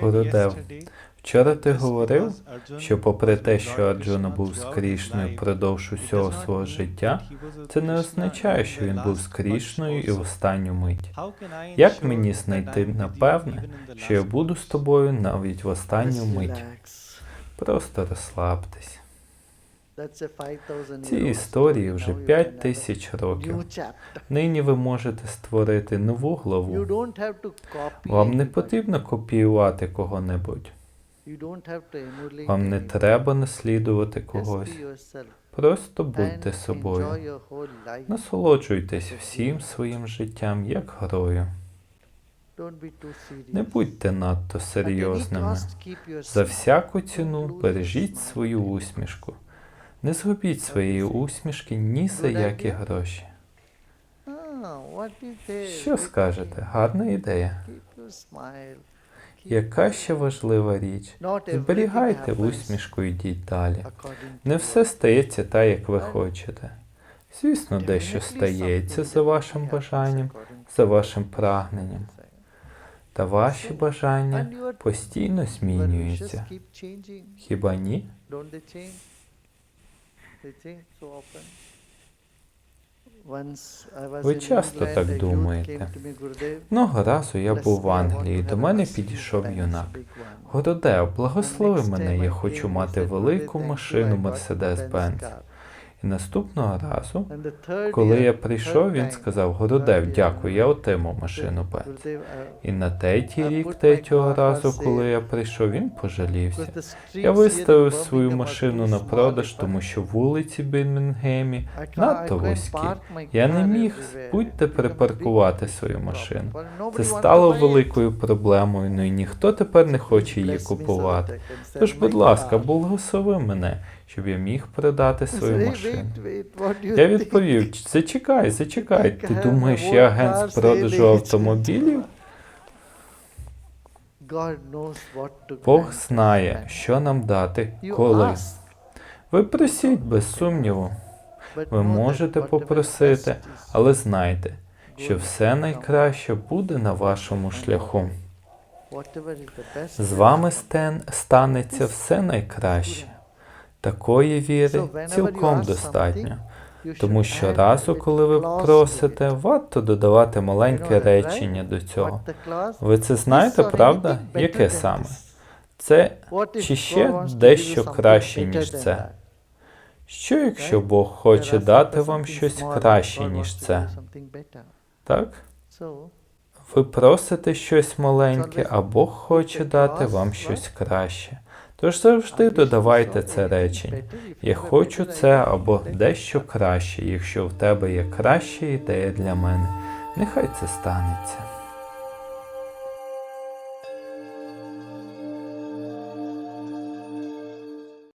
Гурудев, вчора ти говорив, що попри те, що Арджуна був з Крішною впродовж усього свого життя, це не означає, що він був з Крішною і в останню мить. Як мені знайти напевне, що я буду з тобою навіть в останню мить? Просто розслабтесь. That's a 5000 Ці історії вже Now 5 тисяч років. Нині ви можете створити нову главу. Вам не потрібно копіювати кого-небудь. Вам не треба наслідувати когось. Просто будьте собою. Насолоджуйтесь всім своїм життям як грою. Не будьте надто серйозними. За всяку ціну бережіть свою усмішку. Не згубіть своєї усмішки ні за які гроші. Що скажете? Гарна ідея. Яка ще важлива річ? Зберігайте усмішку і йдіть далі. Не все стається так, як ви хочете. Звісно, дещо стається за вашим бажанням, за вашим прагненням. Та ваші бажання постійно змінюються. Хіба ні? Ви часто так думаєте. came to me, "Gurudev, Одного разу я був в Англії, до мене підійшов юнак. Benz, big one." Городео, благослови мене, я хочу мати велику "Gurudev, thank you, машину Mercedes-Benz. Car." І наступного разу, коли я прийшов, він сказав, Городев, дякую, я отримав машину. Gurudev, uh, І на третій рік, третього разу, коли я прийшов, він пожалівся. Я виставив свою машину на продаж, тому що вулиці Бірмінгемі надто вузькі. Я не міг big припаркувати свою машину. Це стало великою проблемою, ну і ніхто тепер не хоче її купувати. Тож, будь ласка, благослови мене, щоб я міг продати свою машину. Я відповів, зачекай, зачекай. Ти думаєш, я агент з продажу автомобілів? Бог знає, що нам дати, коли. Ви просіть без сумніву, ви можете попросити, але знайте, що все найкраще буде на вашому шляху. З вами стен, станеться все найкраще. Такої віри цілком достатньо. Тому що разу, коли ви просите, варто додавати маленьке речення до цього. Ви це знаєте, правда? Яке саме? Це чи ще дещо краще, ніж це? Що якщо? Бог хоче дати вам щось краще, ніж це? Так? Ви просите щось маленьке, а Бог хоче дати вам щось краще. Тож завжди додавайте це речення. Я хочу це або дещо краще, якщо в тебе є краща ідея для мене. Нехай це станеться.